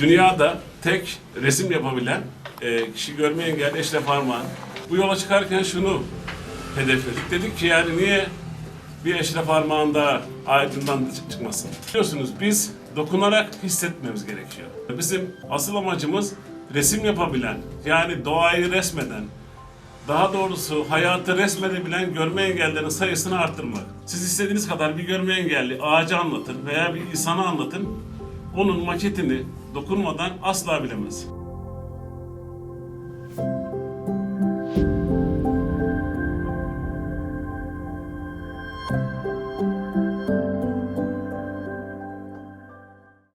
Dünyada tek resim yapabilen e, kişi görme engelli Eşref Armağan. Bu yola çıkarken şunu hedefledik. Dedik ki yani niye bir Eşref Armağan da Aydın'dan çık- çıkmasın? Biliyorsunuz biz dokunarak hissetmemiz gerekiyor. Bizim asıl amacımız resim yapabilen, yani doğayı resmeden, daha doğrusu hayatı resmedebilen görme engellerin sayısını arttırmak. Siz istediğiniz kadar bir görme engelli ağacı anlatın veya bir insanı anlatın. Onun maketini dokunmadan asla bilemez.